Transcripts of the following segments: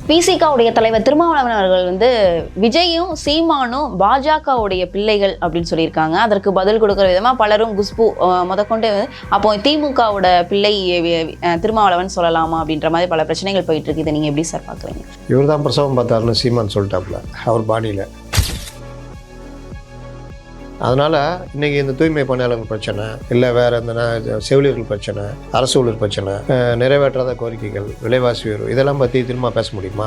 பிசிகாவுடைய தலைவர் திருமாவளவன் அவர்கள் வந்து விஜயும் சீமானும் பாஜகவுடைய பிள்ளைகள் அப்படின்னு சொல்லியிருக்காங்க. அதற்கு பதில் கொடுக்குற விதமாக பலரும் குஷ்பு அஹ், முதற்கொண்டு அப்போ திமுகவோட பிள்ளை திருமாவளவன் சொல்லலாமா அப்படின்ற மாதிரி பல பிரச்சனைகள் போயிட்டு இருக்கு இதை நீங்கள் எப்படி சார் பார்க்குறீங்க? இவர் தான் பிரசவம் பார்த்தாருன்னு சீமான் சொல்லிட்டாப்புல அவர் பாணியில். அதனால் இன்றைக்கி இந்த தூய்மை பணியாளர்கள் பிரச்சனை இல்லை வேறு இந்த செவிலியர்கள் பிரச்சனை அரசு ஊழியர் பிரச்சனை நிறைவேற்றாத கோரிக்கைகள் விலைவாசி உயர்வு இதெல்லாம் பற்றி திரும்ப பேச முடியுமா?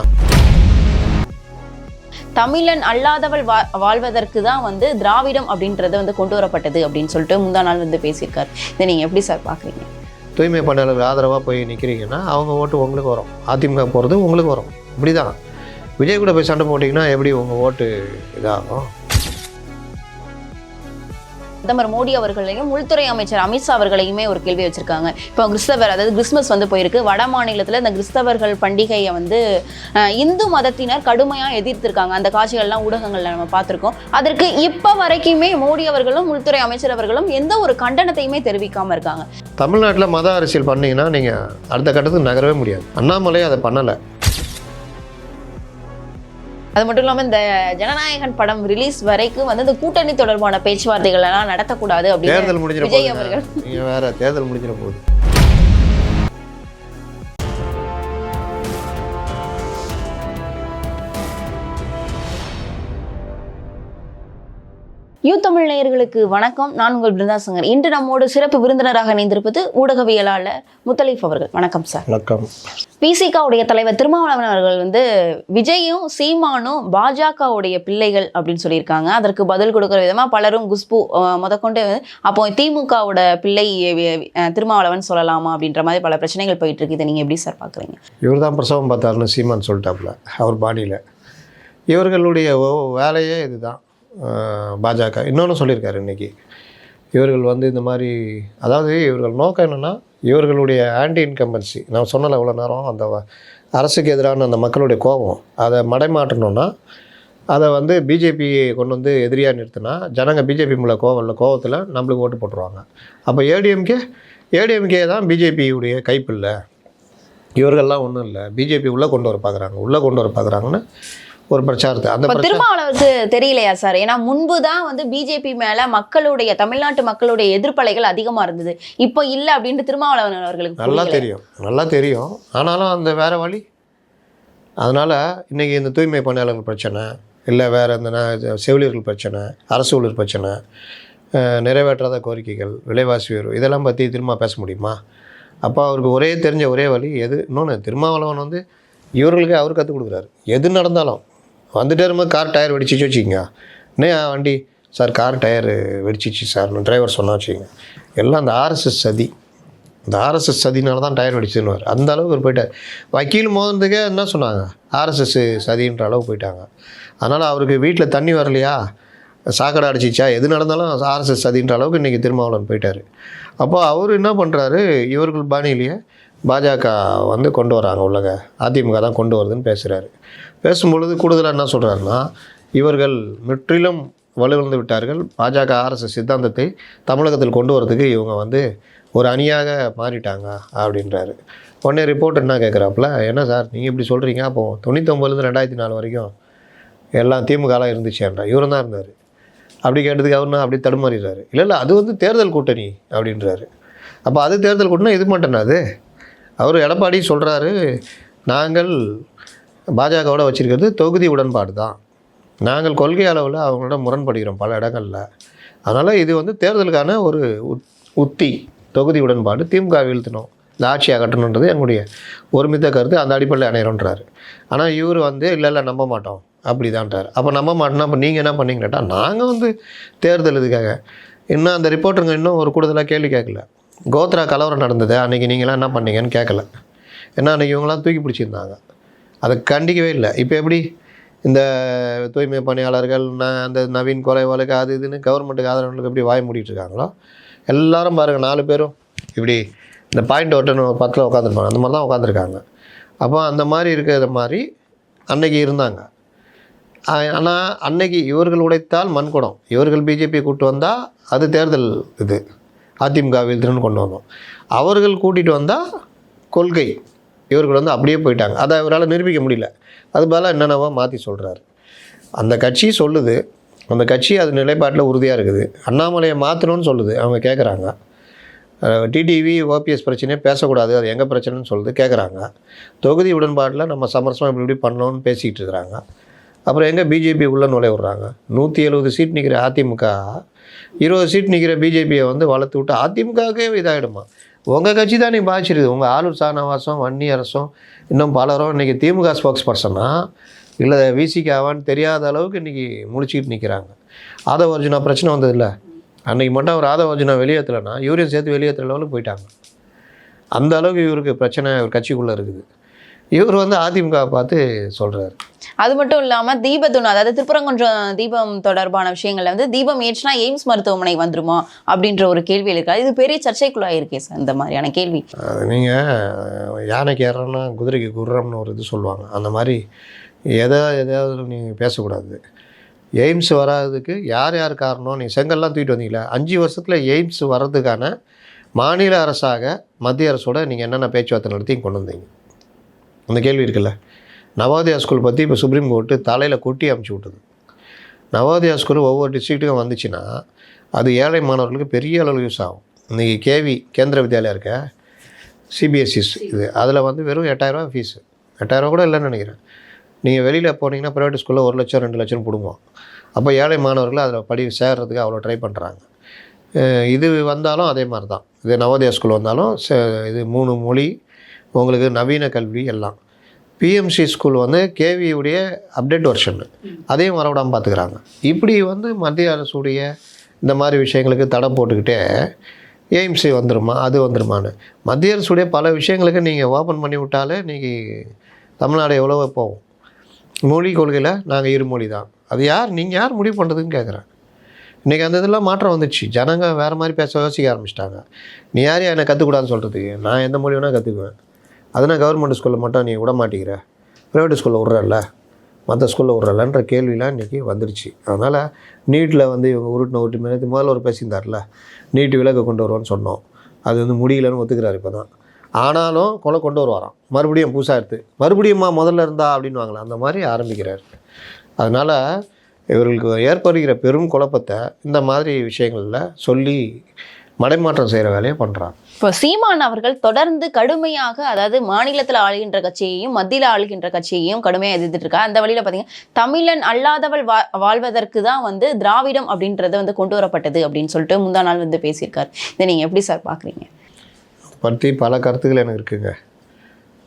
தமிழன் அல்லாதவள் வா வாழ்வதற்கு தான் வந்து திராவிடம் அப்படின்றது வந்து கொண்டு வரப்பட்டது அப்படின்னு சொல்லிட்டு முந்தா நாள் வந்து பேசியிருக்காரு. இதை நீங்க எப்படி சார் பாக்குறீங்க? தூய்மை பணியாளர்கள் ஆதரவாக போய் நிற்கிறீங்கன்னா அவங்க ஓட்டு உங்களுக்கு வரும். அதிமுக போகிறது உங்களுக்கு வரும். இப்படி தான் விஜய் கூட போய் சண்டை போட்டிங்கன்னா எப்படி உங்கள் ஓட்டு இதாகும்? பிரதமர் மோடி அவர்களையும் உள்துறை அமைச்சர் அமித்ஷா அவர்களையுமே ஒரு கேள்வி வச்சிருக்காங்க. இப்போ கிறிஸ்தவர் அதாவது கிறிஸ்மஸ் வந்து போயிருக்கு. வட மாநிலத்தில் இந்த கிறிஸ்தவர்கள் பண்டிகையை வந்து இந்து மதத்தினர் கடுமையாக எதிர்த்திருக்காங்க. அந்த காட்சிகள்லாம் ஊடகங்களில் நம்ம பார்த்துருக்கோம். அதற்கு இப்போ வரைக்குமே மோடி அவர்களும் உள்துறை அமைச்சர் அவர்களும் எந்த ஒரு கண்டனத்தையுமே தெரிவிக்காம இருக்காங்க. தமிழ்நாட்டில் மத அரசியல் பண்ணீங்கன்னா நீங்கள் அடுத்த கட்டத்துக்கு நகரவே முடியாது. அண்ணாமலை அதை பண்ணலை. அது மட்டும் இல்லாமல் இந்த ஜனநாயகன் படம் ரிலீஸ் வரைக்கும் வந்து இந்த கூட்டணி தொடர்பான பேச்சுவார்த்தைகள் எல்லாம் நடத்தக்கூடாது அப்படின்னு விஜய் அவர்கள். வேற தேர்தல் முடிஞ்சிட போகுது. தமிழ் நேயர்களுக்கு வணக்கம். நான் உங்கள் பிருந்தா சங்கர் இன்று நம்மோடு சிறப்பு விருந்தினராக இணைந்திருப்பது ஊடகவியலாளர் முத்தலீஃப் அவர்கள். வணக்கம் சார். வணக்கம். பிசிகாவுடைய தலைவர் திருமாவளவன் அவர்கள் வந்து விஜயும் சீமானும் பாஜகவுடைய பிள்ளைகள் அப்படின்னு சொல்லியிருக்காங்க. அதற்கு பதில் கொடுக்குற விதமா பலரும் குஷ்பு முதற்கொண்டு அப்போ திமுகவோட பிள்ளை திருமாவளவன் சொல்லலாமா அப்படின்ற மாதிரி பல பிரச்சனைகள் போயிட்டு இருக்கு இதை நீங்க எப்படி சார் பாக்குறீங்க? இவர் தான் பிரசவம் பார்த்தாருன்னு சீமான் சொல்லிட்டாப்புல அவர் பாடியில் இவர்களுடைய வேலையே இதுதான். பாஜக. இன்னொன்று சொல்லியிருக்காரு இன்னைக்கு. இவர்கள் வந்து இந்த மாதிரி அதாவது இவர்கள் நோக்கம் என்னென்னா இவர்களுடைய ஆன்டி இன்கம்பன்சி நான் சொன்னல இவ்வளோ நேரம் அந்த வ- அரசுக்கு எதிரான அந்த மக்களுடைய கோபம். அதை மடைமாற்றணும்னா அதை வந்து பிஜேபியை கொண்டு வந்து எதிரியாக நிறுத்தினா ஜனங்க பிஜேபி மேலே கோவம் இல்லை கோவத்தில் நம்மளுக்கு ஓட்டு போட்டுருவாங்க. அப்போ ஏடிஎம்கே ஏடிஎம்கே தான் பிஜேபியுடைய கைப்பில்லை இவர்கள்லாம் ஒன்றும் இல்லை. பிஜேபி உள்ளே கொண்டு வர பார்க்குறாங்க உள்ளே கொண்டு வர பார்க்குறாங்கன்னு ஒரு பிரச்சாரத்தை. அந்த திருமாவளவருக்கு தெரியலையா சார்? ஏன்னா முன்பு தான் வந்து பிஜேபி மேல மக்களுடைய தமிழ்நாட்டு மக்களுடைய எதிர்ப்பலைகள் அதிகமா இருந்தது. இப்போ இல்ல அப்படின்ட்டு திருமாவளவன் அவர்களுக்கு நல்லா. தெரியும். நல்லா தெரியும். ஆனாலும் அந்த வேறு வழி? அதனால் இன்றைக்கி இந்த தூய்மை பணியாளர்கள் பிரச்சனை இல்லை வேறு இந்த செவிலியர்கள் பிரச்சனை அரசு ஊழியர் பிரச்சனை நிறைவேற்றாத கோரிக்கைகள் விலைவாசி உயர்வு இதெல்லாம் பற்றி திரும்ப பேச முடியுமா? அப்போ அவருக்கு ஒரே தெரிஞ்ச ஒரே வழி எது? இன்னொன்று திருமாவளவன் வந்து இவர்களுக்கு அவர் கற்றுக் கொடுக்குறாரு. எது நடந்தாலும். வந்துட்டே இருக்கும்போது கார் டயர் வெடிச்சிச்சு வச்சுக்கோங்க. என்ன வண்டி? சார் கார் டயர் வெடிச்சிச்சு சார். டிரைவர் சொன்னா வச்சுக்கோங்க. எல்லாம் அந்த ஆர்எஸ்எஸ் சதி. இந்த ஆர்எஸ்எஸ் சதினால தான் டயர் வெடிச்சுன்னு அந்த அளவுக்கு அவர் போயிட்டார். வக்கீல் மோதுனதுக்கே என்ன சொன்னாங்க? ஆர்எஸ்எஸ் சதின்ற அளவுக்கு போயிட்டாங்க. அதனால் அவருக்கு வீட்டில் தண்ணி வரலையா? சாக்கடை அடிச்சிச்சா? எது நடந்தாலும் ஆர்எஸ்எஸ் சதின்ற அளவுக்கு இன்றைக்கி திருமாவளவன் போயிட்டார். அப்போ அவர் என்ன பண்ணுறாரு இவர்கள் பாணியிலேயே பாஜக வந்து கொண்டு வராங்க உள்ளக. அதிமுக தான் கொண்டு வருதுன்னு பேசுகிறாரு பேசும்பொழுது கூடுதலாக என்ன சொல்கிறாருன்னா இவர்கள் முற்றிலும் வலுவிழந்து விட்டார்கள். பாஜக ஆர்எஸ்எஸ் சித்தாந்தத்தை தமிழகத்தில் கொண்டு வரதுக்கு இவங்க வந்து ஒரு அணியாக மாறிட்டாங்க அப்படின்றாரு. உடனே ரிப்போர்ட் என்ன கேட்குறாப்புல என்ன சார் நீங்கள் இப்படி சொல்கிறீங்க அப்போது தொண்ணூத்தொம்பதுலேருந்து ரெண்டாயிரத்தி நாலு வரைக்கும் எல்லாம் திமுகலாம் இருந்துச்சேன்றா இவரும் தான் இருந்தார். அப்படி கேட்டதுக்கு அவர் அப்படி தடுமாறிடுறாரு. இல்லை இல்லை அது வந்து தேர்தல் கூட்டணி அப்படின்றாரு. அப்போ அது தேர்தல் கூட்டணி இது மட்டும்னா அது? அவர் எடப்பாடி சொல்கிறாரு நாங்கள் பாஜகவோட வச்சுருக்கிறது தொகுதி உடன்பாடு தான் நாங்கள் கொள்கை அளவில் அவங்களோட முரண்படுகிறோம் பல இடங்களில். அதனால் இது வந்து தேர்தலுக்கான ஒரு உத் உத்தி தொகுதி உடன்பாடு. திமுக வீழ்த்தணும் இந்த ஆட்சி அகற்றணுன்றது எங்களுடைய ஒருமித்த கருத்து. அந்த அடிப்படையில் அணையிறோன்றாரு. ஆனால் இவர் வந்து இல்லை இல்லை நம்ப மாட்டோம். அப்படி தான்ட்டார் அப்போ நம்ப மாட்டோம்னா அப்போ நீங்கள் என்ன பண்ணீங்க கேட்டால் நாங்கள் வந்து தேர்தல் இதுக்காக. இன்னும் அந்த ரிப்போர்ட்டுங்க இன்னும் ஒரு கூடுதலாக கேள்வி கேட்கல. கோத்ரா கலவரம் நடந்தது. அன்றைக்கி நீங்களாம் என்ன பண்ணீங்கன்னு கேட்கல. ஏன்னா அன்றைக்கி இவங்களாம் தூக்கி பிடிச்சிருந்தாங்க. அதை கண்டிக்கவே இல்லை. இப்போ எப்படி இந்த தூய்மை பணியாளர்கள் ந அந்த நவீன் குறைவாளுக்கு அது இதுன்னு கவர்மெண்ட்டுக்கு ஆதரவுகளுக்கு எப்படி வாய் மூடிட்டு இருக்காங்களோ எல்லாரும் பாருங்கள் நாலு பேரும் இப்படி இந்த பாயிண்ட் ஒட்டுன்னு பத்தில் உட்காந்துருப்பாங்க அந்த மாதிரி தான் உட்காந்துருக்காங்க அப்போ அந்த மாதிரி இருக்கிற மாதிரி அன்னைக்கு இருந்தாங்க. ஆனால் அன்னைக்கு இவர்கள் உடைத்தால் மண்குடம். இவர்கள் பிஜேபி கூப்பிட்டு வந்தால் அது தேர்தல் இது. அதிமுக வீழ்த்துன்னு கொண்டு வந்தோம். அவர்கள் கூட்டிகிட்டு வந்தால் கொள்கை. இவர்கள் வந்து அப்படியே போயிட்டாங்க. அதை அவரால் நிரூபிக்க முடியல. அது பதிலாக என்னென்னவோ மாற்றி சொல்கிறாரு அந்த கட்சி சொல்லுது. அந்த கட்சி அது நிலைப்பாட்டில் உறுதியாக இருக்குது. அண்ணாமலையை மாற்றணும்னு சொல்லுது. அவங்க கேட்குறாங்க டிடிவி ஓபிஎஸ் பிரச்சனையே பேசக்கூடாது. அது எங்கள் பிரச்சனைன்னு சொல்லுது. கேட்குறாங்க தொகுதி உடன்பாட்டில் நம்ம சமரசமாக இப்படி இப்படி பண்ணணும்னு பேசிக்கிட்டு இருக்கிறாங்க. அப்புறம் எங்கே பிஜேபி உள்ளே நுழைய விட்றாங்க? நூற்றி எழுபது சீட் நிற்கிற அதிமுக இருபது சீட் நிற்கிற பிஜேபியை வந்து வளர்த்து விட்டு அதிமுகவே இதாகிடுமா உங்கள் கட்சி தான் நீ பாதிச்சிருக்குது உங்கள் ஆளுர் சானவாசம் வன்னி அரசும் இன்னும் பலரும் இன்றைக்கி திமுக ஸ்போக்ஸ் பர்சனா இல்லை விசிகாவான்னு தெரியாத அளவுக்கு இன்றைக்கி முடிச்சுக்கிட்டு நிற்கிறாங்க ஆதவ அர்ஜுனா பிரச்சனை வந்ததில்ல. அன்றைக்கி மட்டும் அவர் ஆதவ அர்ஜுனா வெளியேற்றலைன்னா இவரையும் சேர்த்து வெளியேற்றுற லெவலுக்கு போயிட்டாங்க. அந்த அளவுக்கு இவருக்கு பிரச்சனை இவர் கட்சிக்குள்ளே இருக்குது. இவர் வந்து அதிமுக பார்த்து சொல்கிறாரு அது மட்டும் இல்லாமல் தீபத்துண் அதாவது திருப்பரங்குன்றம் தீபம் தொடர்பான விஷயங்கள்ல வந்து தீபம் ஏற்றுனா எய்ம்ஸ் மருத்துவமனை வந்துருமா அப்படின்ற ஒரு கேள்வி இருக்கா இது பெரிய சர்ச்சைக்குள்ளாக இருக்கே சார் இந்த மாதிரியான கேள்வி. நீங்கள் யானைக்கு ஏறோன்னா குதிரைக்கு குர்றம்னு ஒரு இது சொல்லுவாங்க. அந்த மாதிரி எதை எதாவது நீங்கள் பேசக்கூடாது. எய்ம்ஸ் வராததுக்கு யார் யார் காரணம்? நீங்கள் செங்கல்லாம் தூக்கிட்டு வந்தீங்களா அஞ்சு வருஷத்தில் எய்ம்ஸ் வர்றதுக்கான மாநில அரசாக மத்திய அரசோட நீங்கள் என்னென்ன பேச்சுவார்த்தை நடத்தி கொண்டு வந்தீங்க? அந்த கேள்வி இருக்குல்ல? நவோதயா ஸ்கூல் பற்றி இப்போ சுப்ரீம் கோர்ட்டு தலையில் கொட்டி அமுச்சு விட்டது. நவோதயா ஸ்கூல் ஒவ்வொரு டிஸ்ட்ரிக்ட்டுக்கும் வந்துச்சுன்னா அது ஏழை மாணவர்களுக்கு பெரிய அளவில் யூஸ் ஆகும். இன்றைக்கி கேவி கேந்திர வித்யாலயா இருக்க சிபிஎஸ்சிஸ் இது அதில் வந்து வெறும் எட்டாயிரரூவா ஃபீஸு எட்டாயிரரூவா கூட இல்லைன்னு நினைக்கிறேன். நீங்கள் வெளியில் போனீங்கன்னா ப்ரைவேட் ஸ்கூலில் ஒரு லட்சம் ரெண்டு லட்சம் பிடுங்குவோம் அப்போ ஏழை மாணவர்கள் அதில் படி சேர்றதுக்கு அவ்வளோ ட்ரை பண்ணுறாங்க இது வந்தாலும் அதே மாதிரி தான் இது நவோதயா ஸ்கூல் வந்தாலும் இது மூணு மொழி உங்களுக்கு நவீன கல்வி எல்லாம். பிஎம்சி ஸ்கூல் வந்து கேவியுடைய அப்டேட் வருஷன் அதையும் வரவிடாமல் பார்த்துக்கிறாங்க. இப்படி வந்து மத்திய அரசுடைய இந்த மாதிரி விஷயங்களுக்கு தடம் போட்டுக்கிட்டே எய்ம்ஸ் வந்துருமா அது வந்துருமான்னு. மத்திய அரசுடைய பல விஷயங்களுக்கு நீங்கள் ஓப்பன் பண்ணி விட்டாலே இன்றைக்கி தமிழ்நாடு எவ்வளோ போகும். மொழி கொள்கையில் நாங்கள் இருமொழி தான். அது யார் நீங்கள் யார் முடிவு பண்ணுறதுன்னு கேட்குறேன் இன்றைக்கி அந்த இதெல்லாம் மாற்றம் வந்துடுச்சு ஜனங்க வேறு மாதிரி பேச யோசிக்க ஆரம்பிச்சிட்டாங்க. நீ யாரையும் என்னை கற்றுக்கூடாதுன்னு சொல்கிறதுக்கு நான் எந்த மொழி வேணால் கற்றுக்குவேன் அதனால் கவர்மெண்ட் ஸ்கூலில் மட்டும் நீ விட மாட்டேங்கிற. ப்ரைவேட் ஸ்கூலில் விட்றல்ல மற்ற ஸ்கூலில் விட்றலன்ற கேள்விலாம் இன்றைக்கி வந்துடுச்சு அதனால் நீட்டில் வந்து இவங்க உருட்டின உருட்டு மேலே முதல்ல ஒரு பேசியிருந்தார்ல. நீட்டு விலக்கு கொண்டு வருவோன்னு சொன்னோம். அது வந்து முடியலன்னு ஒத்துக்கிறாரு இப்போ தான் ஆனாலும் கொலை கொண்டு வருவாராம். மறுபடியும் புதுசாக எடுத்து மறுபடியுமா முதல்ல இருந்தா? அப்படின்னு அந்த மாதிரி ஆரம்பிக்கிறார். அதனால் இவர்களுக்கு ஏற்படுகிற பெரும் குழப்பத்தை இந்த மாதிரி விஷயங்களில் சொல்லி மடைமாற்றம் செய்கிற வேலையை பண்ணுறாங்க இப்போ சீமான் அவர்கள் தொடர்ந்து கடுமையாக அதாவது மாநிலத்தில் ஆளுகின்ற கட்சியையும் மத்தியில் ஆளுகின்ற கட்சியையும் கடுமையாக எதிர்த்துட்டு இருக்கா. அந்த வழியில் பார்த்தீங்கன்னா தமிழன் அல்லாதவள் வா வாழ்வதற்கு தான் வந்து திராவிடம் அப்படின்றத வந்து கொண்டு வரப்பட்டது அப்படின்னு சொல்லிட்டு முந்தா நாள் வந்து பேசியிருக்காரு. இதை நீங்கள் எப்படி சார் பார்க்குறீங்க பற்றி பல கருத்துக்கள் எனக்கு இருக்குங்க.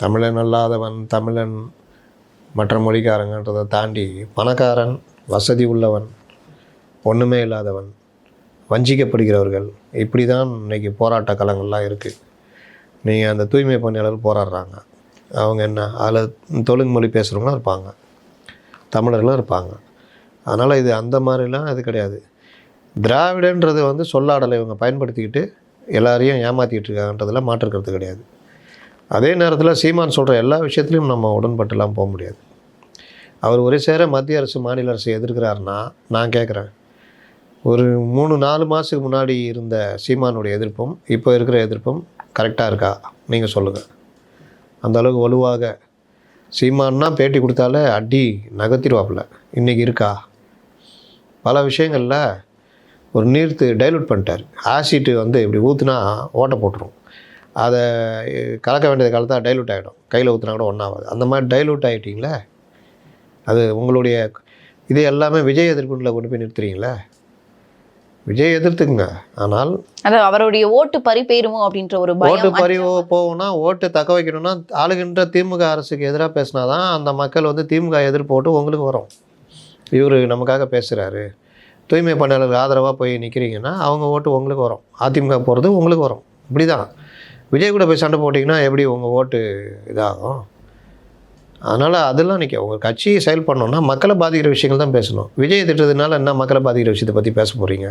தமிழன் அல்லாதவன் தமிழன் மற்ற மொழிக்காரங்கன்றதை தாண்டி பணக்காரன் வசதி உள்ளவன் ஒன்றுமே இல்லாதவன் வஞ்சிக்கப்படுகிறவர்கள். இப்படி தான் இன்றைக்கி போராட்ட களங்கள்லாம் இருக்குது நீங்கள் அந்த தூய்மை பணியாளர் போராடுறாங்க. அவங்க என்ன அதில் தொழில் மொழி பேசுகிறவங்களும் இருப்பாங்க. தமிழர்களும் இருப்பாங்க. அதனால் இது அந்த மாதிரிலாம் இது கிடையாது. திராவிடன்றது வந்து சொல்லாடலை இவங்க பயன்படுத்திக்கிட்டு எல்லாரையும் ஏமாற்றிக்கிட்டு இருக்காங்கன்றதுல மாற்றுக்கிறது கிடையாது. அதே நேரத்தில் சீமான் சொல்கிற எல்லா விஷயத்துலையும் நம்ம உடன்பட்டுலாம் போக முடியாது. அவர் ஒரே சேர மத்திய அரசு மாநில அரசு எதிர்க்கிறாருன்னா நான் கேட்குறேன் ஒரு மூணு நாலு மாதத்துக்கு முன்னாடி இருந்த சீமானுடைய எதிர்ப்பும் இப்போ இருக்கிற எதிர்ப்பும் கரெக்டாக இருக்கா? நீங்கள் சொல்லுங்கள் அந்த அளவுக்கு வலுவாக சீமான்னா பேட்டி கொடுத்தாலே அடி நகர்த்திடுவாப்புல. இன்றைக்கி இருக்கா? பல விஷயங்களில் ஒரு நீர்த்து டைலூட் பண்ணிட்டார். ஆசிட்டு வந்து இப்படி ஊற்றுனா ஓட்டை போட்டுரும். அதை கலக்க வேண்டிய காலத்தில் டைலூட் ஆகிடும் கையில் ஊற்றுனா கூட ஒன்றாகாது அந்த மாதிரி டைலூட் ஆகிட்டீங்களே அது உங்களுடைய இது எல்லாமே விஜய் எதிர்ப்புல கொண்டு போய் நிறுத்துறீங்களே? விஜய் எதிர்த்துக்குங்க. ஆனால் அதாவது அவருடைய ஓட்டு பறி போயிருமோ அப்படின்ற ஒரு ஓட்டு பறிவு போகும்னா ஓட்டு தக்க வைக்கணும்னா ஆளுகின்ற திமுக அரசுக்கு எதிராக பேசினாதான் அந்த மக்கள் வந்து திமுக எதிர்ப்பு ஓட்டு உங்களுக்கு வரும். இவர் நமக்காக பேசுகிறாரு தூய்மை பணியாளருக்கு ஆதரவாக போய் நிற்கிறீங்கன்னா அவங்க ஓட்டு உங்களுக்கு வரும். அதிமுக போகிறது உங்களுக்கு வரும். இப்படி தான் விஜய் கூட போய் சண்டை போட்டிங்கன்னா எப்படி உங்கள் ஓட்டு இதாகும்? அதனால் அதெல்லாம் நிற்க உங்கள் கட்சி செயல் பண்ணணும்னா மக்களை பாதிக்கிற விஷயங்கள் தான் பேசணும். விஜய் திட்டத்தினால என்ன மக்களை பாதிக்கிற விஷயத்தை பற்றி பேச போகிறீங்க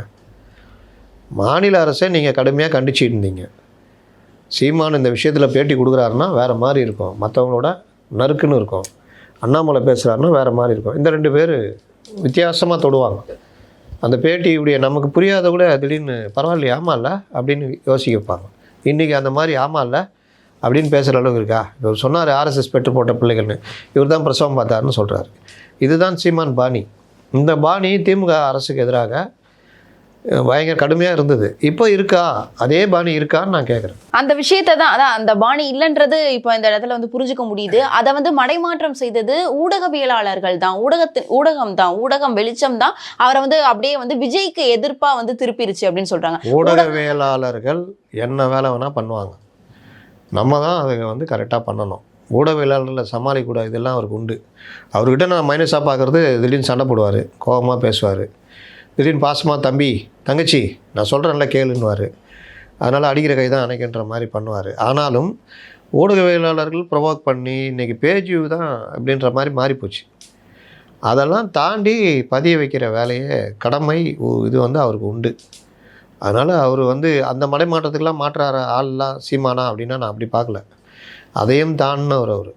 மாநில அரசை நீங்கள் கடுமையாக கண்டிச்சிருந்தீங்க. சீமான் இந்த விஷயத்தில் பேட்டி கொடுக்குறாருன்னா வேறு மாதிரி இருக்கும். மற்றவங்களோட நறுக்குன்னு இருக்கும். அண்ணாமலை பேசுகிறாருன்னா வேறு மாதிரி இருக்கும். இந்த ரெண்டு பேர் வித்தியாசமாக தொடுவாங்க. அந்த பேட்டியுடைய நமக்கு புரியாத கூட திடீர்னு பரவாயில்லையே இல்லை அப்படின்னு யோசிக்க வைப்பாங்க. இன்றைக்கி அந்த மாதிரி ஆமாம்ல அப்படின்னு பேசுகிற அளவுக்கு இருக்கா? இவர் சொன்னார் ஆர்எஸ்எஸ் பெற்று போட்ட பிள்ளைகள்னு. இவர் தான் பிரசவம் பார்த்தாருன்னு சொல்கிறாரு இதுதான் சீமான் பாணி. இந்த பாணி திமுக அரசுக்கு எதிராக பயங்கர கடுமையாக இருந்தது. இப்போ இருக்கா? அதே பாணி இருக்கான்னு நான் கேட்குறேன் அந்த விஷயத்தை தான் அதான் அந்த பாணி இல்லைன்றது இப்போ இந்த இடத்துல வந்து புரிஞ்சுக்க முடியுது. அதை வந்து மடைமாற்றம் செய்தது ஊடகவியலாளர்கள் தான். ஊடகத்தின் ஊடகம் தான். ஊடகம் வெளிச்சம் தான். அவரை வந்து அப்படியே வந்து விஜய்க்கு எதிர்ப்பா வந்து திருப்பிருச்சு அப்படின்னு சொல்றாங்க. ஊடகவியலாளர்கள் என்ன வேலை வேணால் பண்ணுவாங்க. நம்ம தான் அதை வந்து கரெக்டாக பண்ணணும். ஊடகவியலாளர்களை சமாளிக்கூடாது இதெல்லாம் அவருக்கு உண்டு. அவர்கிட்ட நான் மைனஸாக பார்க்குறது திடீர்னு சண்டை போடுவார். கோபமாக பேசுவார். திடீர்னு பாசமாக தம்பி தங்கச்சி நான் சொல்கிறேன்ல கேளுன்னுவார். அதனால் அடிக்கிற கை தான் அணைக்கின்ற மாதிரி பண்ணுவார். ஆனாலும் ஊடகவியலாளர்கள் ப்ரொவோக் பண்ணி இன்றைக்கி பேஜ் தான் அப்படின்ற மாதிரி மாறிப்போச்சு அதெல்லாம் தாண்டி பதிய வைக்கிற வேலையை கடமை இது வந்து அவருக்கு உண்டு. அதனால் அவர் வந்து அந்த மடைமாற்றத்துக்கெலாம் மாற்றார ஆள்லாம் சீமானா அப்படின்னா நான் அப்படி பார்க்கல. அதையும் தாண்டினவர் அவர்.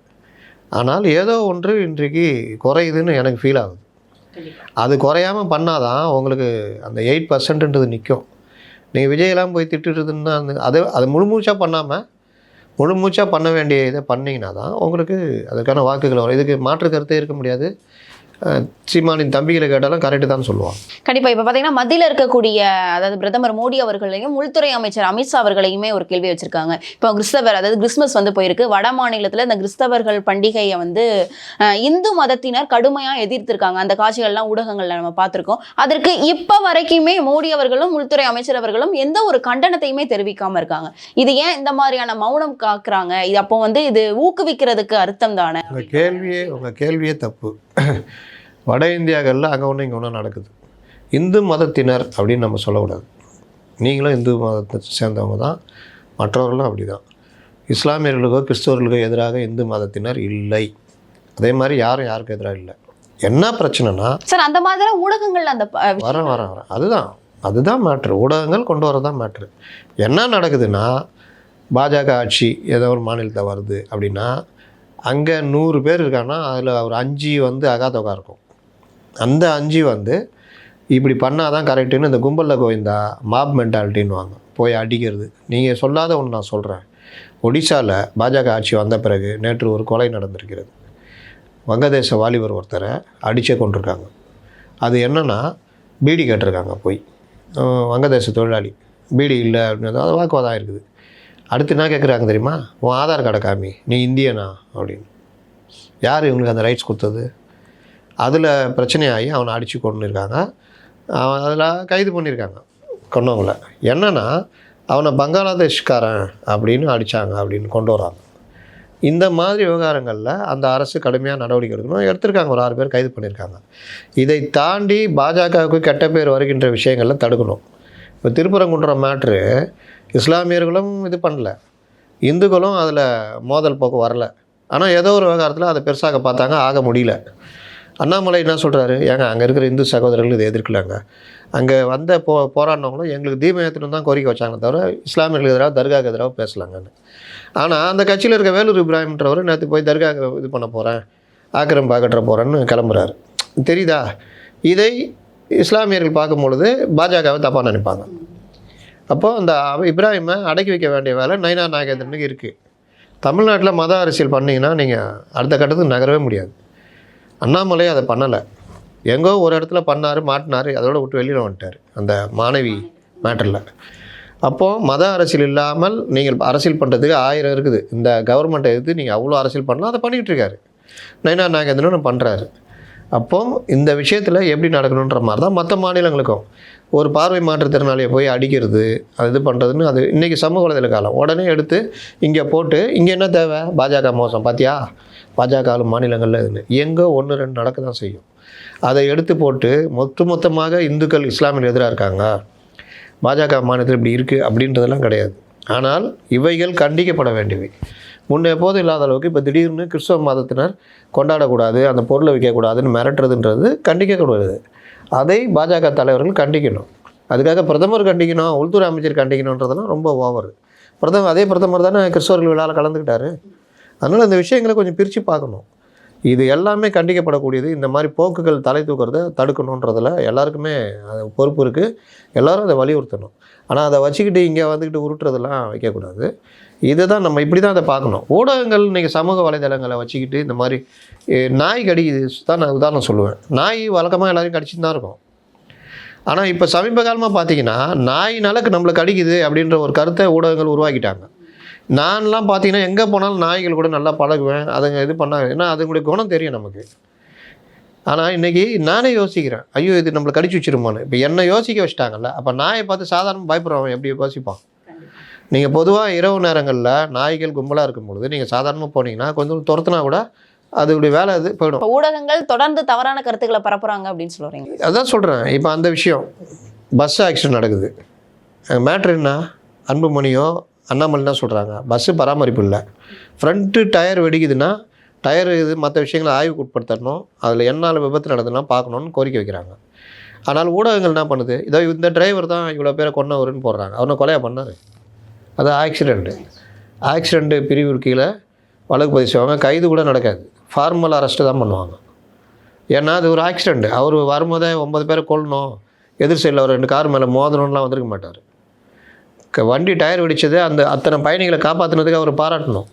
ஆனால் ஏதோ ஒன்று இன்றைக்கு குறையுதுன்னு எனக்கு ஃபீல் ஆகுது. அது குறையாமல் பண்ணாதான் உங்களுக்கு அந்த எயிட் பர்சன்ட்ன்றது நிற்கும் நீங்கள் விஜயெல்லாம் போய் திட்டுறதுன்னா அந்த அதை அதை முழுமூச்சாக பண்ணாமல் முழுமூச்சாக பண்ண வேண்டிய இதை பண்ணிங்கன்னா தான் உங்களுக்கு அதுக்கான வாக்குகள் வரும். இதுக்கு மாற்று கருத்தே இருக்க முடியாது. சீமானின் தம்பிகளை கேட்டாலும் கரெக்டு தான் சொல்லுவான் கண்டிப்பா இப்ப பாத்தீங்கன்னா மத்தியில இருக்கக்கூடிய அதாவது பிரதமர் மோடி அவர்களையும் உள்துறை அமைச்சர் அமித்ஷா அவர்களையுமே ஒரு கேள்வி வச்சிருக்காங்க. இப்போ கிறிஸ்தவர் அதாவது கிறிஸ்மஸ் வந்து போயிருக்கு. வட மாநிலத்துல இந்த கிறிஸ்தவர்கள் பண்டிகையை வந்து இந்து மதத்தினர் கடுமையா எதிர்த்திருக்காங்க. அந்த காட்சிகள்லாம் ஊடகங்கள்ல நம்ம பார்த்திருக்கோம். அதற்கு இப்ப வரைக்குமே மோடி அவர்களும் உள்துறை அமைச்சர் அவர்களும் எந்த ஒரு கண்டனத்தையுமே தெரிவிக்காம இருக்காங்க. இது ஏன் இந்த மாதிரியான மௌனம் காக்குறாங்க? இது அப்போ வந்து இது ஊக்குவிக்கிறதுக்கு அர்த்தம் தானே? உங்கள் கேள்வியே உங்கள் கேள்வியே தப்பு. வட இந்தியாக்களில் அங்கே ஒன்று இங்கே ஒன்று நடக்குது. இந்து மதத்தினர் அப்படின்னு நம்ம சொல்லக்கூடாது. நீங்களும் இந்து மதத்தை சேர்ந்தவங்க தான். மற்றவர்களும் அப்படி தான் இஸ்லாமியர்களுக்கோ கிறிஸ்தவர்களுக்கோ எதிராக இந்து மதத்தினர் இல்லை. அதே மாதிரி யாரும் யாருக்கும் எதிராக இல்லை. என்ன பிரச்சனைனா சார் அந்த மாதிரி ஊடகங்கள்ல அந்த வரேன் வரேன் வரேன். அதுதான். அதுதான் மேட்ரு ஊடகங்கள் கொண்டு வரதான் மேட்ரு என்ன நடக்குதுன்னா பாஜக ஆட்சி ஏதோ ஒரு மாநிலத்தில் வருது அப்படின்னா அங்கே நூறு பேர் இருக்காங்கன்னா அதில் ஒரு அஞ்சு வந்து அகாதொகா இருக்கும். அந்த அஞ்சு வந்து இப்படி பண்ணால் தான் கரெக்டுன்னு இந்த கும்பலில் கோவிந்தா மாப் மென்டாலிட்டின்னுவாங்க போய் அடிக்கிறது. நீங்கள் சொல்லாத ஒன்று நான் சொல்கிறேன் ஒடிசாவில் பாஜக ஆட்சி வந்த பிறகு நேற்று ஒரு கொலை நடந்திருக்கிறது. வங்கதேச வாலிபர் ஒருத்தரை அடித்தே கொண்டிருக்காங்க அது என்னென்னா பீடி கேட்டிருக்காங்க போய். வங்கதேச தொழிலாளி. பீடி இல்லை அப்படின்னு அது வாக்குவாதம் இருக்குது அடுத்து என்ன கேட்குறாங்க தெரியுமா? உன் ஆதார் கார்டை காமி. நீ இந்தியனா? அப்படின்னு. யார் இவங்களுக்கு அந்த ரைட்ஸ் கொடுத்தது? அதில் பிரச்சனையாகி அவனை அடித்து கொண்டு இருக்காங்க. அவன் அதில் கைது பண்ணியிருக்காங்க. கொண்டவங்கள என்னென்னா அவனை பங்களாதேஷ்காரன் அப்படின்னு அடித்தாங்க அப்படின்னு கொண்டு வராங்க. இந்த மாதிரி விவகாரங்களில் அந்த அரசு கடுமையாக நடவடிக்கை எடுக்கணும். எடுத்திருக்காங்க. ஒரு ஆறு பேர் கைது பண்ணியிருக்காங்க. இதை தாண்டி பாஜகவுக்கு கெட்ட பேர் வருகின்ற விஷயங்களை தடுக்கணும். இப்போ திருப்பரங்குன்றம் மேட்ரு இஸ்லாமியர்களும் இது பண்ணல. இந்துக்களும் அதில் மோதல் போக்கு வரல. ஆனால் ஏதோ ஒரு விவகாரத்தில் அதை பெருசாக பார்த்தாங்க ஆக முடியல. அண்ணாமலை என்ன சொல்கிறாரு ஏங்க அங்கே இருக்கிற இந்து சகோதரர்கள் இதை எதிர்க்கலாங்க. அங்கே வந்த போ போராடினவங்களும் எங்களுக்கு தீபம் ஏற்றணும் தான் கோரிக்கை வச்சாங்க தவிர இஸ்லாமியர்களுக்கு எதிராக தர்காக்கு எதிராக பேசலாங்கன்னு. ஆனால் அந்த கட்சியில் இருக்க வேலூர் இப்ராஹிம்ன்றவர் நேற்று போய் தர்காக்கு இது பண்ண போகிறேன் ஆக்கிரம் பார்க்கட்டுற போகிறேன்னு கிளம்புறாரு. தெரியுதா? இதை இஸ்லாமியர்கள் பார்க்கும் பொழுது பாஜகவை தப்பாக நினைப்பாங்க. அப்போது அந்த இப்ராஹிமை அடக்கி வைக்க வேண்டிய வேலை நைனா நாகேந்திரனுக்கு இருக்குது தமிழ்நாட்டில் மத அரசியல் பண்ணிங்கன்னா நீங்கள் அடுத்த கட்டத்துக்கு நகரவே முடியாது. அண்ணாமலை அதை பண்ணலை. எங்கோ ஒரு இடத்துல பண்ணார் மாட்டினார் அதோட விட்டு வெளியில் வந்துட்டார் அந்த மாணவி மேட்டரில். அப்போது மத அரசியல் இல்லாமல் நீங்கள் அரசியல் பண்ணுறதுக்கு ஆயிரம் இருக்குது. இந்த கவர்மெண்ட்டை எதிர்த்து நீங்கள் அவ்வளோ அரசியல் பண்ணலாம் அதை பண்ணிகிட்ருக்காரு நைனா நாகேந்திரன் பண்ணுறாரு அப்போ இந்த விஷயத்தில் எப்படி நடக்கணுன்ற மாதிரி தான் மற்ற மாநிலங்களுக்கும். ஒரு பார்வை மாற்றுத்திறனாளியை போய் அடிக்கிறது அது இது பண்ணுறதுன்னு அது இன்றைக்கி சமூக வலைதள காலம். உடனே எடுத்து இங்கே போட்டு இங்கே என்ன தேவை? பாஜக மோசம் பார்த்தியா பாஜக ஆளும் மாநிலங்களில் இதுன்னு. எங்கே ஒன்று ரெண்டு நடக்க தான் செய்யும். அதை எடுத்து போட்டு மொத்த மொத்தமாக இந்துக்கள் இஸ்லாமியில் எதிராக இருக்காங்க. பாஜக மாநிலத்தில் இப்படி இருக்குது அப்படின்றதெல்லாம் கிடையாது. ஆனால் இவைகள் கண்டிக்கப்பட வேண்டியவை. முன்ன எப்போதும் இல்லாத அளவுக்கு இப்போ திடீர்னு கிறிஸ்தவ மதத்தினர் கொண்டாடக்கூடாது அந்த பொருளை விற்கக்கூடாதுன்னு மிரட்டுறதுன்றது கண்டிக்கக்கூடாது. அதை பாஜக தலைவர்கள் கண்டிக்கணும். அதுக்காக பிரதமர் கண்டிக்கணும் உள்துறை அமைச்சர் கண்டிக்கணுன்றதெல்லாம் ரொம்ப ஓவர் பிரதமர் அதே பிரதமர் தானே கிறிஸ்தவர்கள் விழாவில் கலந்துக்கிட்டாரு. அதனால் அந்த விஷயங்களை கொஞ்சம் பிரித்து பார்க்கணும். இது எல்லாமே கண்டிக்கப்படக்கூடியது. இந்த மாதிரி போக்குகள் தலை தூக்கிறத தடுக்கணுன்றதில் எல்லாருக்குமே அது பொறுப்பு இருக்குது எல்லாரும் அதை வலியுறுத்தணும். ஆனால் அதை வச்சுக்கிட்டு இங்கே வந்துக்கிட்டு உருட்டுறதெல்லாம் வைக்கக்கூடாது. இதை தான் நம்ம இப்படி தான் அதை பார்க்கணும். ஊடகங்கள் இன்றைக்கி சமூக வலைதளங்களை வச்சுக்கிட்டு இந்த மாதிரி நாய் கடிக்குது தான் நான் உதாரணம் சொல்லுவேன். நாய் வழக்கமாக எல்லோரும் கடிச்சிட்டு தான் இருக்கும். ஆனால் இப்போ சமீப காலமாக பார்த்தீங்கன்னா நாயினால நம்மளை கடிக்குது அப்படின்ற ஒரு கருத்தை ஊடகங்கள் உருவாக்கிட்டாங்க. நான்லாம் பார்த்தீங்கன்னா எங்கே போனாலும் நாய்கள் கூட நல்லா பழகுவேன் அதுங்க இது பண்ணாங்க. ஏன்னா அதுங்களுடைய குணம் தெரியும் நமக்கு. ஆனால் இன்றைக்கி நானே யோசிக்கிறேன் ஐயோ இது நம்மளை கடிச்சு வச்சிருமான்னு. இப்போ என்னை யோசிக்க வச்சுட்டாங்கல்ல அப்போ நாயை பார்த்து சாதாரண பயப்படுறவன் எப்படி யோசிப்பான்? நீங்கள் பொதுவாக இரவு நேரங்களில் நாய்கள் கும்பலாக இருக்கும் பொழுது நீங்கள் சாதாரணமாக போனீங்கன்னா கொஞ்சம் துரத்துனா கூட அதோடைய வேலை அது போயிடும். ஊடகங்கள் தொடர்ந்து தவறான கருத்துக்களை பரப்புறாங்க அப்படின்னு சொல்றீங்க. அதான் சொல்கிறேன் இப்போ அந்த விஷயம் பஸ் ஆக்சிடென்ட் நடக்குது. மேட்ரு என்ன? அன்புமணியோ அண்ணாமலை தான் சொல்கிறாங்க பஸ்ஸு பராமரிப்பு இல்லை. ஃப்ரண்ட்டு டயர் வெடிக்குதுன்னா டயர் இது மற்ற விஷயங்களை ஆய்வுக்கு உட்படுத்தணும். அதில் என்னால் விபத்து நடந்ததுன்னா பார்க்கணுன்னு கோரிக்கை வைக்கிறாங்க. ஆனால் ஊடகங்கள் என்ன பண்ணுது? இதோ இந்த டிரைவர் தான் இவ்வளோ பேரை கொன்னவருன்னு போடுறாங்க. அவனை கொலையா பண்ணாரு. அது ஆக்சிடெண்ட்டு ஆக்சிடெண்ட்டு பிரிவு கீழே வழக்கு பதிவு செய்வாங்க. கைது கூட நடக்காது. ஃபார்மல் அரெஸ்ட்டு தான் பண்ணுவாங்க. ஏன்னா அது ஒரு ஆக்சிடெண்ட்டு அவர் வரும்போதே ஒன்பது பேரை கொல்லணும். எதிர் சைடில் ஒரு ரெண்டு கார் மேலே மோதணும்லாம் வந்திருக்க மாட்டார். க- வண்டி டயர் வெடித்தது அந்த அத்தனை பயணிகளை காப்பாற்றினதுக்கு அவர் பாராட்டணும்.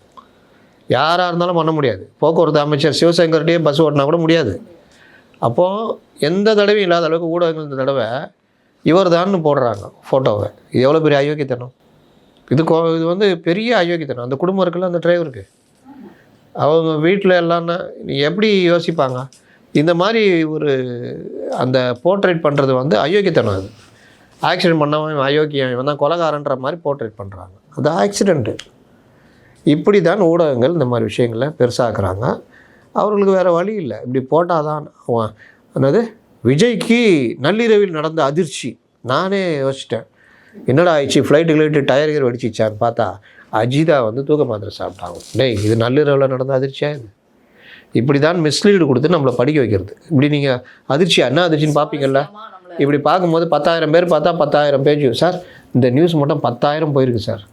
யாராக இருந்தாலும் பண்ண முடியாது. போக்குவரத்து அமைச்சர் சிவசங்கர்கிட்டயே பஸ் ஓட்டினா கூட முடியாது. அப்போது எந்த தடவையும் இல்லாத அளவுக்கு ஊடகங்கள் இந்த தடவை இவர் தான் போடுறாங்க ஃபோட்டோவை இது எவ்வளோ பெரிய அயோக்கியத்தனம்? இது கோ இது வந்து பெரிய அயோக்கியத்தனம். அந்த குடும்பம் இருக்குல்ல அந்த டிரைவருக்கு அவங்க வீட்டில் எல்லாம்னா நீ எப்படி யோசிப்பாங்க? இந்த மாதிரி ஒரு அந்த போர்ட்ரேட் பண்ணுறது வந்து அயோக்கியத்தனம் அது. ஆக்சிடென்ட் பண்ணவன் அயோக்கியம் இவன் தான் கொலகாரன்ற மாதிரி போர்ட்ரேட் பண்ணுறாங்க அது ஆக்சிடெண்ட்டு இப்படி தான் ஊடகங்கள் இந்த மாதிரி விஷயங்களை பெருசாக்குறாங்க. அவர்களுக்கு வேறு வழி இல்லை. இப்படி போட்டால் தான் அவன் என்னது? விஜய்க்கு நள்ளிரவில் நடந்த அதிர்ச்சி. நானே யோசிச்சிட்டேன். என்னடா ஆயிடுச்சு? ஃப்ளைட் கிளைட்டு டயர் கீர் வெடிச்சிச்சான்னு பார்த்தா அஜிதா வந்து தூக்க மாத்திரை சாப்பிட்டாங்க. டேய் இது நள்ளிரவில் நடந்த அதிர்ச்சியா இது? இப்படி தான் மிஸ்லீடு கொடுத்து நம்மளை படிக்க வைக்கிறது. இப்படி நீங்கள் அதிர்ச்சி என்ன அதிர்ச்சின்னு பார்ப்பீங்கல்ல இப்படி பார்க்கும்போது பத்தாயிரம் பேர் பார்த்தா பத்தாயிரம் பேஜ் சார் இந்த நியூஸ் மட்டும் பத்தாயிரம் போயிருக்கு சார்.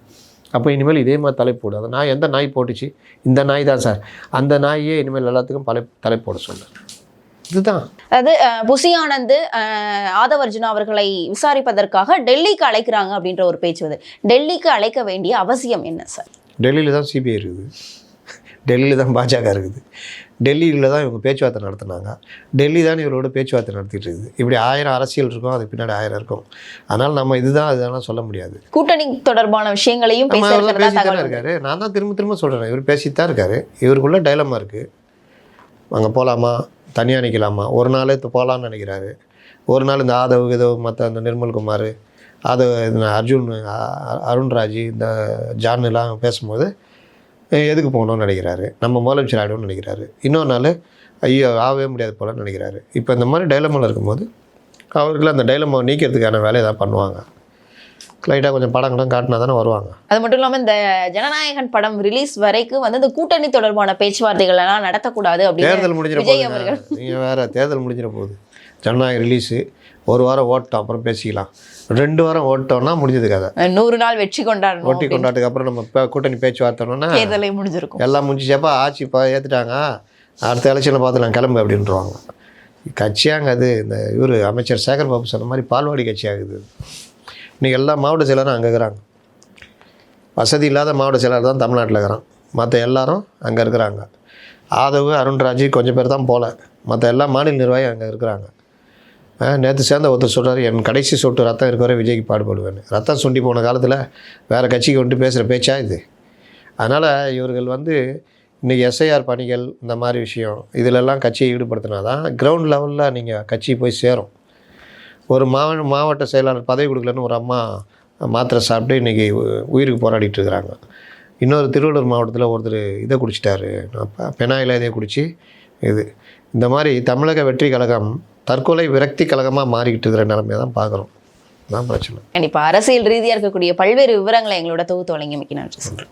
அப்போ இனிமேல் இதே மாதிரி தலைப்பு அந்த நாய் எந்த நாய் போட்டுச்சு? இந்த நாய் தான் சார். அந்த நாயே இனிமேல் எல்லாத்துக்கும் தலை தலைப்போட சொன்னேன் இதுதான். அதாவது அஹ், புசி ஆனந்த் அஹ், ஆதவர்ஜுனா அவர்களை விசாரிப்பதற்காக டெல்லிக்கு அழைக்கிறாங்க அப்படின்ற ஒரு பேச்சு வருது. டெல்லிக்கு அழைக்க வேண்டிய அவசியம் என்ன சார்? டெல்லியில் தான் சிபிஐ இருக்குது. டெல்லியில் தான் பாஜக இருக்குது. டெல்லியில் தான் இவங்க பேச்சுவார்த்தை நடத்துனாங்க. டெல்லி தான் இவரோட பேச்சுவார்த்தை நடத்திட்டு இருக்குது. இப்படி ஆயிரம் அரசியல் இருக்கும் அது பின்னாடி ஆயிரம் இருக்கும். அதனால் நம்ம இதுதான் அதுதான் சொல்ல முடியாது. கூட்டணி தொடர்பான விஷயங்களையும் நம்ம பேச அவர் இருக்கிறதா பேசிட்டு தகவல் தானே வருது. இருக்காரு. நான் தான் திரும்ப திரும்ப சொல்கிறேன் இவர் பேசிட்டு தான் இருக்காரு. இவருக்குள்ள டைலமா இருக்குது அங்கே போகலாமா தனியாக நிற்கலாமா ஒரு நாள் போகலான்னு நினைக்கிறாரு. ஒரு நாள் இந்த ஆதவ் இதோ மற்ற அந்த நிர்மல்குமார் அது இந்த அர்ஜுன் அ- அருண்ராஜ் இந்த ஜான்லாம் பேசும்போது எதுக்கு போகணும்னு நினைக்கிறாரு? நம்ம முதலமைச்சர் ஆகிடும்னு நினைக்கிறாரு. இன்னொரு நாள் ஐயோ ஆகவே முடியாது போலன்னு நினைக்கிறாரு. இப்போ இந்த மாதிரி டைலமாவில் இருக்கும்போது அவர்கள் அந்த டைலமாவை நீக்கிறதுக்கான வேலையை தான் பண்ணுவாங்க. லைட்டாக கொஞ்சம் படங்களும் காட்டினா தானே வருவாங்க. அது மட்டும் இல்லாம இந்த ஜனநாயகன் படம் ரிலீஸ் வரைக்கும் வந்து இந்த கூட்டணி தொடர்பான பேச்சுவார்த்தைகள் எல்லாம் நடத்தக்கூடாது அப்படின்னு தேர்தல் முடிஞ்சிட போகுது நீங்கள் வேறு தேர்தல் முடிஞ்சிட போகுது. ஜனநாயகம் ரிலீஸு ஒரு வாரம் ஓட்டோம் அப்புறம் பேசிக்கலாம். ரெண்டு வாரம் ஓட்டோம்னா முடிஞ்சது கதை. நூறு நாள் வெற்றி கொண்டாடணும் ஓட்டி கொண்டாட்டுக்கு அப்புறம் நம்ம கூட்டணி பேச்சுவார்த்தோன்னா தேர்தலை முடிஞ்சிருக்கும். எல்லாம் முடிஞ்சிச்சப்பா ஆட்சி இப்போ ஏற்றுட்டாங்க அடுத்த எலெக்ஷனில் பார்த்துலாம் கிளம்பு அப்படின்றவாங்க. கட்சியாங்க அது. இந்த இவர் அமைச்சர் சேகர் பாபு சொன்ன மாதிரி பால்வாடி கட்சி ஆகுது. இன்றைக்கி எல்லா மாவட்ட செயலரும் அங்கே இருக்கிறாங்க. வசதி இல்லாத மாவட்ட செயலர் தான் தமிழ்நாட்டில் இருக்கிறான். மற்ற எல்லாரும் அங்கே இருக்கிறாங்க. ஆதவ் அருண்ராஜ் கொஞ்சம் பேர் தான் போகல மற்ற எல்லா மாநில நிர்வாகி அங்கே இருக்கிறாங்க. நேற்று சேர்ந்த ஒருத்தர் சொல்கிறார் என் கடைசி சொட்டு ரத்தம் இருக்கிற விஜய்க்கு பாடுபடுவேன் ரத்தம் சுண்டி போன காலத்தில் வேறு கட்சிக்கு வந்துட்டு பேசுகிற பேச்சா இது? அதனால் இவர்கள் வந்து இன்றைக்கி எஸ்ஐஆர் பணிகள் இந்த மாதிரி விஷயம் இதிலெல்லாம் கட்சியை ஈடுபடுத்தினா தான் கிரவுண்ட் லெவலில் நீங்கள் கட்சி போய் சேரும். ஒரு மாவட்ட மாவட்ட செயலாளர் பதவி கொடுக்கலன்னு ஒரு அம்மா மாத்திரை சாப்பிட்டு இன்றைக்கி உயிருக்கு போராடிட்டு இருக்கிறாங்க. இன்னொரு திருவள்ளூர் மாவட்டத்தில் ஒருத்தர் இதை குடிச்சிட்டாரு. பெனாயில் இதை குடிச்சு இது. இந்த மாதிரி தமிழக வெற்றி கழகம் தற்கொலை விரக்தி கழகமாக மாறிக்கிட்டு இருக்கிற நிலைமையை தான் பார்க்குறோம். தான் பிரச்சனை. கண்டிப்பா. அரசியல் ரீதியா இருக்கக்கூடிய பல்வேறு விவரங்களை எங்களோட தொகுத்து வழங்கியமைக்கு நன்றி சார்.